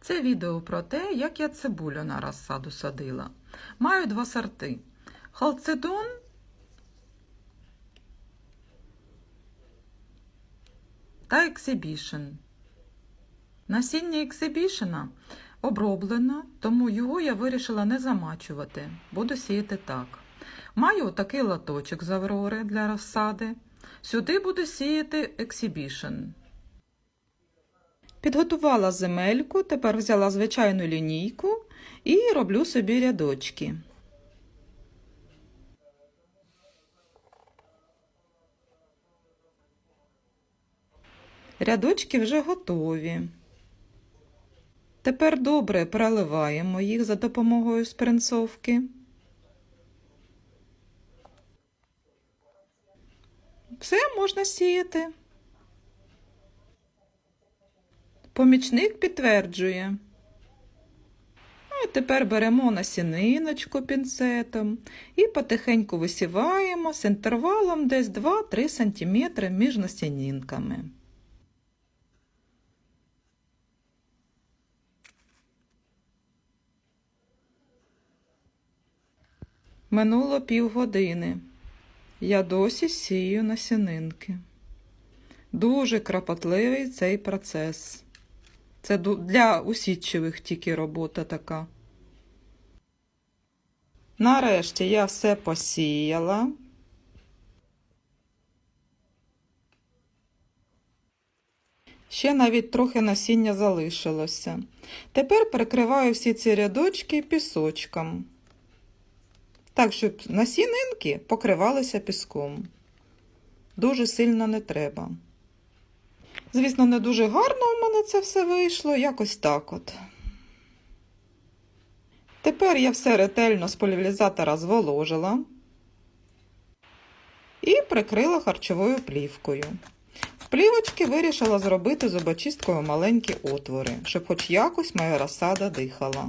Це відео про те, як я цибулю на розсаду садила. Маю два сорти. Халцедон та ексибішн. Насіння ексибішена оброблено, тому його я вирішила не замачувати. Буду сіяти так. Маю такий латочок з аврори для розсади. Сюди буду сіяти ексибішн. Підготувала земельку, тепер взяла звичайну лінійку і роблю собі рядочки. Рядочки вже готові. Тепер добре проливаємо їх за допомогою спринцовки. Все можна сіяти. Помічник підтверджує. І тепер беремо насіниночку пінцетом і потихеньку висіваємо з інтервалом десь 2-3 см між насінинками. Минуло півгодини. Я досі сію насінинки. Дуже кропотливий цей процес. Це для усідчивих тільки робота така. Нарешті я все посіяла. Ще навіть трохи насіння залишилося. Тепер перекриваю всі ці рядочки пісочком. Так, щоб насінинки покривалися піском. Дуже сильно не треба. Звісно, не дуже гарно у мене це все вийшло, якось так от. Тепер я все ретельно з поляризатора зволожила і прикрила харчовою плівкою. В плівочки вирішила зробити зубочисткою маленькі отвори, щоб хоч якось моя розсада дихала.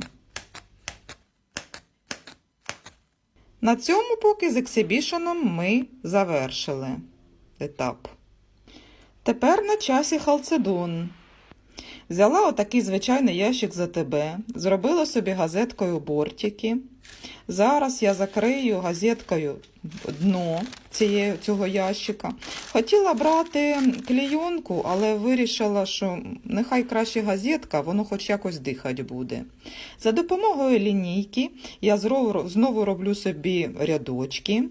На цьому поки з ексибішеном ми завершили етап. Тепер на часі халцедон. Взяла отакий звичайний ящик за тебе, зробила собі газеткою бортики. Зараз я закрию газеткою дно цієї, цього ящика. Хотіла брати клейонку, але вирішила, що нехай краще газетка, воно хоч якось дихати буде. За допомогою лінійки я знову роблю собі рядочки.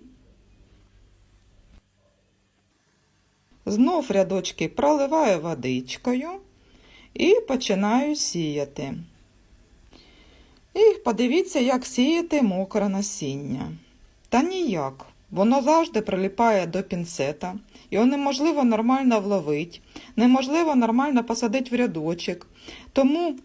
Знов рядочки проливаю водичкою і починаю сіяти. І подивіться, як сіяти мокре насіння. Та ніяк. Воно завжди приліпає до пінцета, його неможливо нормально вловити, неможливо нормально посадити в рядочок. Тому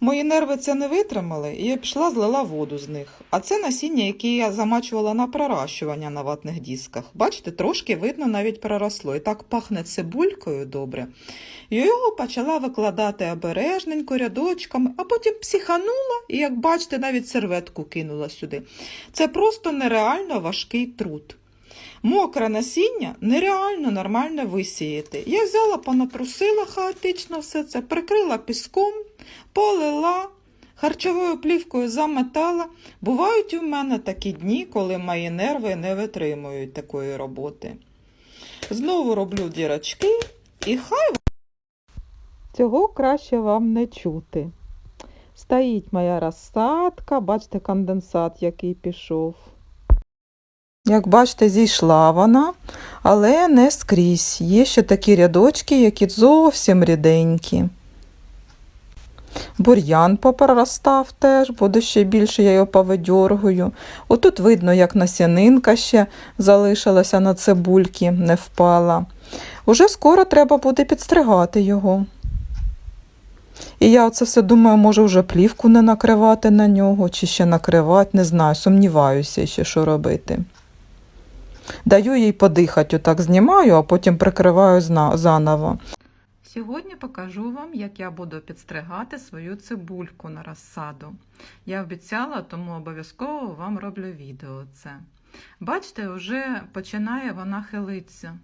мої нерви це не витримали, і я пішла злила воду з них. А це насіння, яке я замачувала на проращування на ватних дисках. Бачите, трошки видно навіть проросло. І так пахне цибулькою добре. Його почала викладати обережненько рядочками, а потім психанула і, як бачите, навіть серветку кинула сюди. Це просто нереально важкий труд. Мокре насіння нереально нормально висіяти. Я взяла, понатрусила хаотично все це, прикрила піском, полила, харчовою плівкою заметала. Бувають у мене такі дні, коли мої нерви не витримують такої роботи. Знову роблю дірочки і хай Цього краще вам не чути. Стоїть моя розсадка, бачите, конденсат, який пішов. Як бачите, зійшла вона, але не скрізь. Є ще такі рядочки, які зовсім ріденькі. Бур'ян попроростав теж, буде ще більше, я його повидьоргую. Отут видно, як насінинка ще залишилася на цибульки, не впала. Уже скоро треба буде підстригати його. І я оце все думаю, може вже плівку не накривати на нього, чи ще накривати, не знаю, сумніваюся ще, що робити. Даю їй подихати, отак знімаю, а потім прикриваю заново. Сьогодні покажу вам, як я буду підстригати свою цибульку на розсаду. Я обіцяла, тому обов'язково вам роблю відео це. Бачите, вже починає вона хилитися.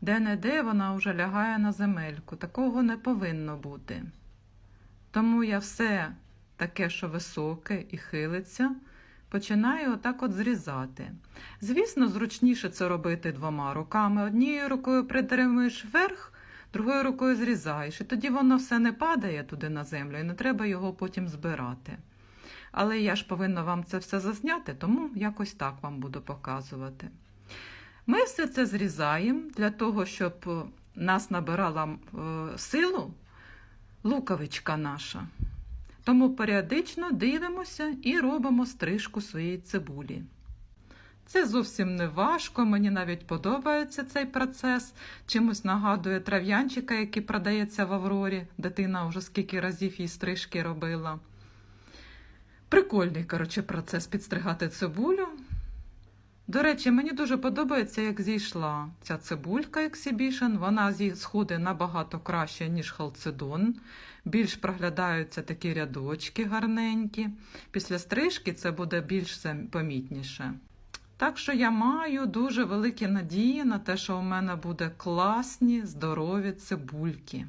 Де-не-де вона вже лягає на земельку. Такого не повинно бути. Тому я все таке, що високе і хилиться, починаю отак от зрізати. Звісно, зручніше це робити двома руками. Однією рукою притримуєш вверх, другою рукою зрізаєш. І тоді воно все не падає туди на землю, і не треба його потім збирати. Але я ж повинна вам це все засняти, тому якось так вам буду показувати. Ми все це зрізаємо для того, щоб е, нас набирала е, силу луковичка наша. Тому періодично дивимося і робимо стрижку своєї цибулі. Це зовсім не важко, мені навіть подобається цей процес. Чимось нагадує трав'янчика, який продається в Аврорі. Дитина вже скільки разів їй стрижки робила. Прикольний, коротше, процес підстригати цибулю. До речі, мені дуже подобається, як зійшла ця цибулька Exhibition. Вона сходить набагато краще, ніж халцедон. Більш проглядаються такі рядочки гарненькі. Після стрижки це буде більш помітніше. Так що я маю дуже великі надії на те, що у мене буде класні, здорові цибульки.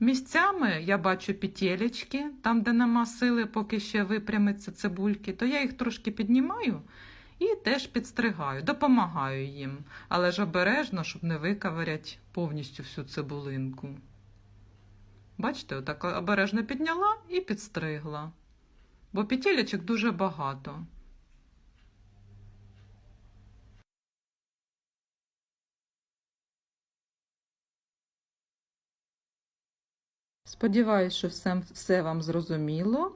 Місцями я бачу петелечки, там, де нема сили, поки ще випрямиться цибульки, то я їх трошки піднімаю і теж підстригаю, допомагаю їм, але ж обережно, щоб не викаварять повністю всю цибулинку. Бачите, отак обережно підняла і підстригла, бо петелечок дуже багато. Сподіваюсь, що все, все вам зрозуміло.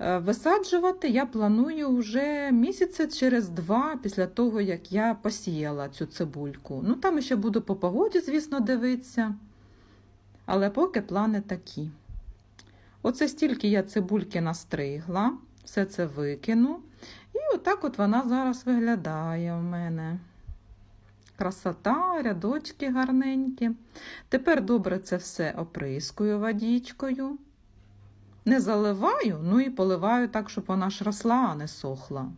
Е, Висаджувати я планую вже місяця через два після того, як я посіяла цю цибульку. Ну, там ще буду по погоді, звісно, дивитися. Але поки плани такі. Оце стільки я цибульки настригла, все це викину. І отак от вона зараз виглядає у мене. Красота, рядочки гарненькі. Тепер добре це все оприскую водичкою. Не заливаю, ну і поливаю так, щоб вона ж росла, а не сохла.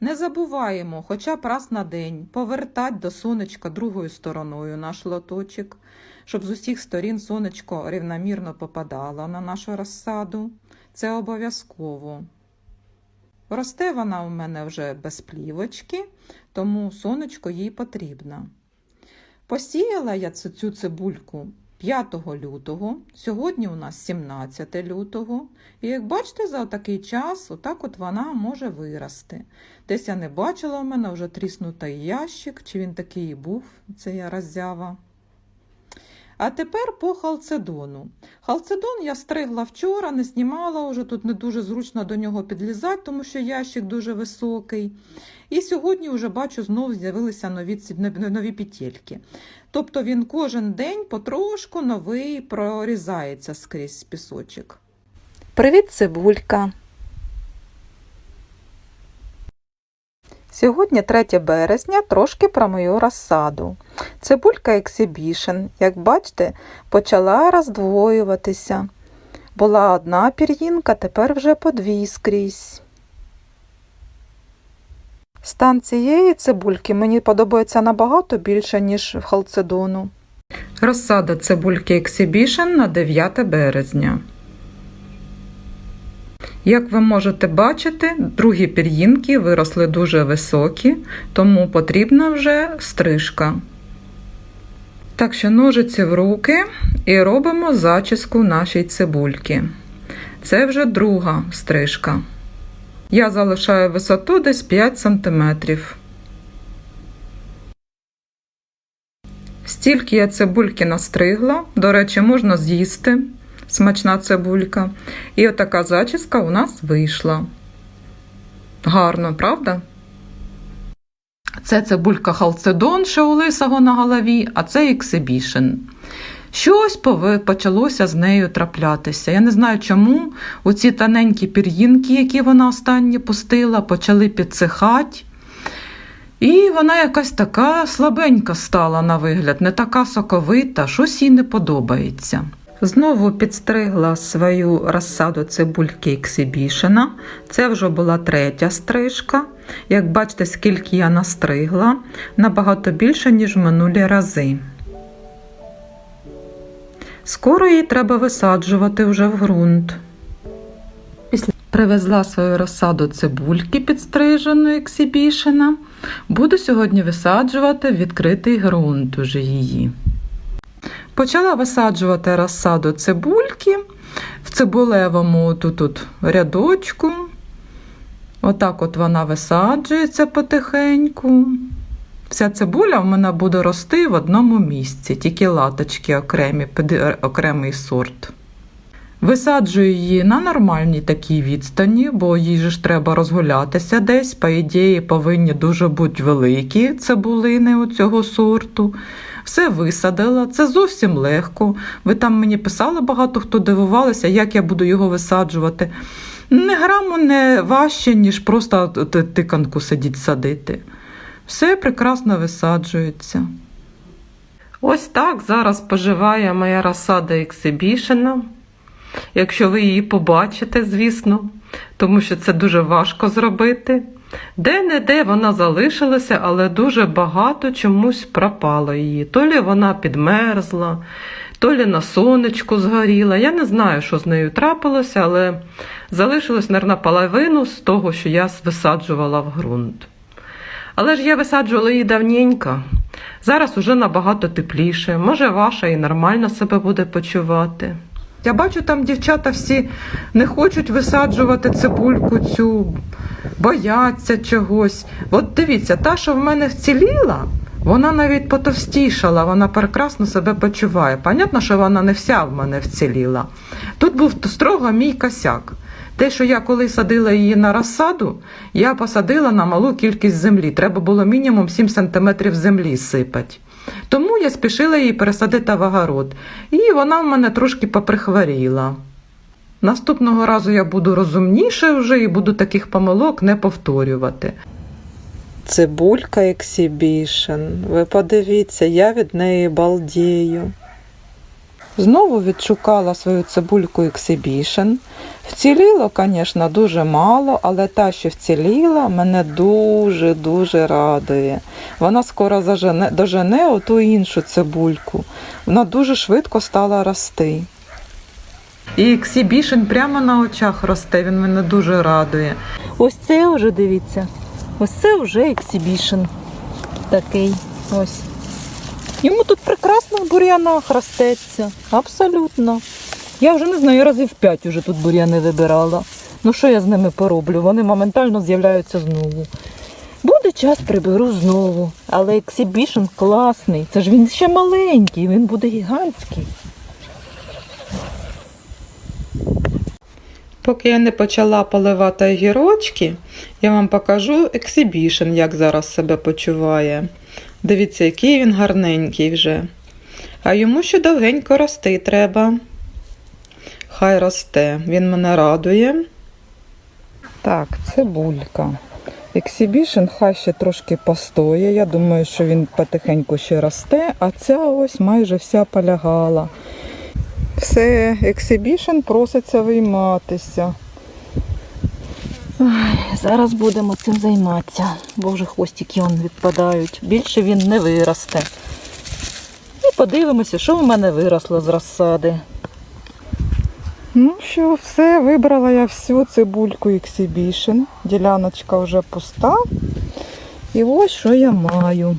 Не забуваємо хоча б раз на день повертати до сонечка другою стороною наш лоточок, щоб з усіх сторін сонечко рівномірно попадало на нашу розсаду. Це обов'язково. Росте вона у мене вже без плівочки, тому сонечко їй потрібно. Посіяла я цю, цибульку 5 лютого, сьогодні у нас 17 лютого. І як бачите, за такий час отак от вона може вирости. Десь я не бачила у мене вже тріснутий ящик, чи він такий був, це я роззява. А тепер по халцедону. Халцедон я стригла вчора, не знімала, вже тут не дуже зручно до нього підлізати, тому що ящик дуже високий. І сьогодні вже бачу, знову з'явилися нові, нові петельки. Тобто він кожен день потрошку новий прорізається скрізь пісочок. Привіт, цибулька! Сьогодні 3 березня, трошки про мою розсаду. Цибулька Exhibition, як бачите, почала роздвоюватися. Була одна пір'їнка, тепер вже по дві скрізь. Стан цієї цибульки мені подобається набагато більше, ніж в халцедону. Розсада цибульки Exhibition на 9 березня. Як ви можете бачити, другі пір'їнки виросли дуже високі, тому потрібна вже стрижка. Так що ножиці в руки і робимо зачіску нашій цибульки. Це вже друга стрижка. Я залишаю висоту десь 5 см. Стільки я цибульки настригла, до речі, можна з'їсти. Смачна цибулька. І отака зачіска у нас вийшла. Гарно, правда? Це цибулька халцедон, що у лисого на голові, а це ексибішн. Щось почалося з нею траплятися. Я не знаю чому. Оці тоненькі пір'їнки, які вона останні пустила, почали підсихати. І вона якась така слабенька стала на вигляд, не така соковита, щось їй не подобається. Знову підстригла свою розсаду цибульки ексибішена. Це вже була третя стрижка. Як бачите, скільки я настригла, набагато більше, ніж в минулі рази. Скоро її треба висаджувати вже в ґрунт. Привезла свою розсаду цибульки підстриженої ексібішена. Буду сьогодні висаджувати відкритий ґрунт уже її. Почала висаджувати розсаду цибульки в цибулевому тут, рядочку. Отак от вона висаджується потихеньку. Вся цибуля в мене буде рости в одному місці, тільки латочки окремі, окремий сорт. Висаджую її на нормальній такій відстані, бо їй же ж треба розгулятися десь. По ідеї, повинні дуже бути великі цибулини у цього сорту. Все висадила, це зовсім легко. Ви там мені писали багато хто дивувалися, як я буду його висаджувати. Не граму не важче, ніж просто тиканку сидіть садити. Все прекрасно висаджується. Ось так зараз поживає моя розсада ексибішена. Якщо ви її побачите, звісно, тому що це дуже важко зробити. Де-не-де вона залишилася, але дуже багато чомусь пропало її. То лі вона підмерзла, то лі на сонечку згоріла. Я не знаю, що з нею трапилося, але залишилось, мабуть, половину з того, що я висаджувала в ґрунт. Але ж я висаджувала її давненько. Зараз уже набагато тепліше. Може, ваша і нормально себе буде почувати. Я бачу, там дівчата всі не хочуть висаджувати цибульку цю, бояться чогось. От дивіться, та, що в мене вціліла, вона навіть потовстішала, вона прекрасно себе почуває. Понятно, що вона не вся в мене вціліла. Тут був строго мій косяк. Те, що я коли садила її на розсаду, я посадила на малу кількість землі. Треба було мінімум 7 см землі сипати. Тому я спішила її пересадити в огород. І вона в мене трошки поприхворіла. Наступного разу я буду розумніше вже і буду таких помилок не повторювати. Цибулька Exhibition. Ви подивіться, я від неї балдію. Знову відшукала свою цибульку Exhibition. Вціліло, звісно, дуже мало, але та, що вціліла, мене дуже-дуже радує. Вона скоро зажене, дожене оту іншу цибульку. Вона дуже швидко стала рости. І Exhibition прямо на очах росте, він мене дуже радує. Ось це вже дивіться. Ось це вже ексібішн такий. Ось. Йому тут прекрасно в бур'янах ростеться. Абсолютно. Я вже не знаю, я разів п'ять уже тут бур'яни вибирала. Ну що я з ними пороблю? Вони моментально з'являються знову. Буде час, приберу знову. Але ексібішн класний. Це ж він ще маленький, він буде гігантський. Поки я не почала поливати огірочки, я вам покажу ексибішн, як зараз себе почуває. Дивіться, який він гарненький вже. А йому ще довгенько рости треба. Хай росте, він мене радує. Так, цибулька. Ексибішн хай ще трошки постоє. Я думаю, що він потихеньку ще росте, а ця ось майже вся полягала. Все, ексибішн проситься вийматися. Зараз будемо цим займатися, бо вже хвостики відпадають. Більше він не виросте. І подивимося, що в мене виросло з розсади. Ну що, все, вибрала я всю цибульку Exhibition. Діляночка вже пуста. І ось що я маю.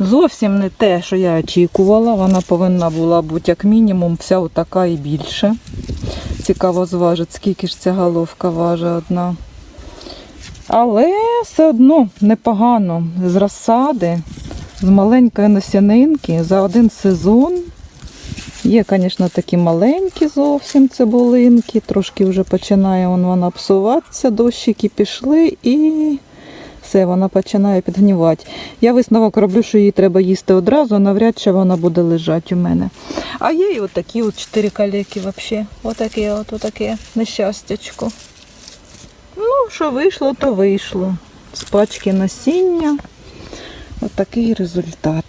Зовсім не те, що я очікувала. Вона повинна була бути як мінімум вся отака і більше. Цікаво зважить, скільки ж ця головка важить одна. Але все одно непогано з розсади, з маленької насінинки за один сезон. Є, звісно, такі маленькі зовсім цибулинки, трошки вже починає вона псуватися, дощики пішли і все, вона починає підгнівати. Я висновок роблю, що її треба їсти одразу, навряд чи вона буде лежати у мене. А є і отакі от чотири калеки взагалі. Отаке, от отаке нещастячко. Ну, що вийшло, то вийшло. З пачки насіння. Отакий результат.